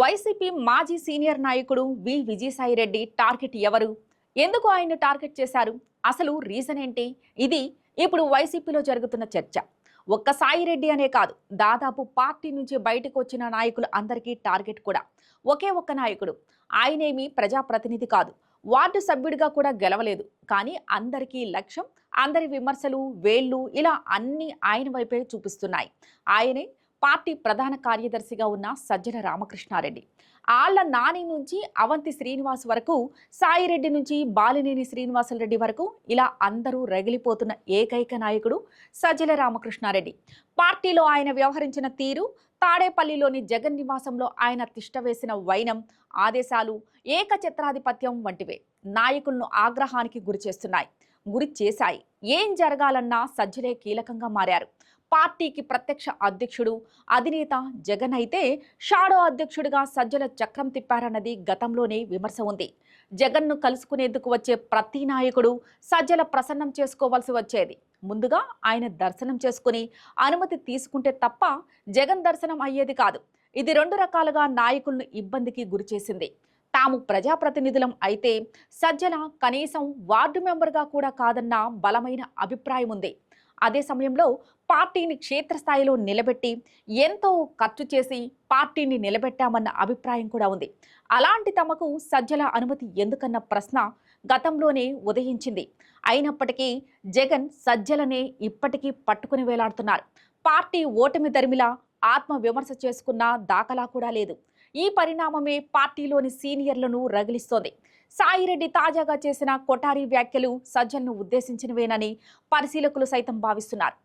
YCP మాజీ senior నాయకుడు వి Vijayasai Reddy target ఎవరు? ఎందుకు ఆయన టార్గెట్ చేశారు? అసలు రీజన్ ఏంటి? ఇది ఇప్పుడు వైసీపీలో జరుగుతున్న చర్చ. ఒక్క సాయిరెడ్డి అనే కాదు దాదాపు పార్టీ నుంచి బయటకు వచ్చిన నాయకులు అందరికీ టార్గెట్ కూడా. ఒకే ఒక్క నాయకుడు. ఆయనేమి ప్రజాప్రతినిధి కాదు. వార్డు సభ్యుడిగా కూడా గెలవలేదు. కానీ అందరికీ లక్ష్యం అందరి విమర్శలు వేళ్ళు ఇలా అన్ని ఆయన వైపే చూపిస్తున్నాయి. ఆయనే పార్టీ ప్రధాన కార్యదర్శిగా ఉన్న సజ్జల రామకృష్ణారెడ్డి. ఆళ్ళ నాని నుంచి అవంతి శ్రీనివాస్ వరకు సాయిరెడ్డి నుంచి బాలినేని శ్రీనివాసరెడ్డి వరకు ఇలా అందరూ రగిలిపోతున్న ఏకైక నాయకుడు సజ్జల రామకృష్ణారెడ్డి. పార్టీలో ఆయన వ్యవహరించిన తీరు తాడేపల్లిలోని జగన్ నివాసంలో ఆయన తిష్టవేసిన వైనం ఆదేశాలు ఏకఛత్రాధిపత్యం వంటివే నాయకులను ఆగ్రహానికి గురి చేస్తున్నాయి గురి చేశాయి ఏం జరగాలన్నా సజ్జలే కీలకంగా మారారు. పార్టీకి ప్రత్యక్ష అధ్యక్షుడు అధినేత జగన్ అయితే షాడో అధ్యక్షుడిగా సజ్జల చక్రం తిప్పారన్నది గతంలోనే విమర్శ ఉంది. జగన్ను కలుసుకునేందుకు వచ్చే ప్రతి నాయకుడు సజ్జల ప్రసన్నం చేసుకోవాల్సి వచ్చేది. ముందుగా ఆయన దర్శనం చేసుకుని అనుమతి తీసుకుంటే తప్ప జగన్ దర్శనం అయ్యేది కాదు. ఇది రెండు రకాలుగా నాయకులను ఇబ్బందికి గురిచేసింది తాము ప్రజాప్రతినిధులం అయితే సజ్జల కనీసం వార్డు మెంబర్గా కూడా కాదన్న బలమైన అభిప్రాయం ఉంది. అదే సమయంలో పార్టీని క్షేత్రస్థాయిలో నిలబెట్టి ఎంతో ఖర్చు చేసి పార్టీని నిలబెట్టామన్న అభిప్రాయం కూడా ఉంది. అలాంటి తమకు సజ్జల అనుమతి ఎందుకన్న ప్రశ్న గతంలోనే ఉదయించింది. అయినప్పటికీ జగన్ సజ్జలనే ఇప్పటికీ పట్టుకుని వేలాడుతున్నారు. పార్టీ ఓటమి దరిమిలా ఆత్మ విమర్శ చేసుకున్న దాఖలా కూడా లేదు. ఈ పరిణామమే పార్టీలోని సీనియర్లను రగిలిస్తోంది. సాయిరెడ్డి తాజాగా చేసిన కొటారి వ్యాఖ్యలు సజ్జన్ను ఉద్దేశించినవేనని పరిశీలకులు సైతం భావిస్తున్నారు.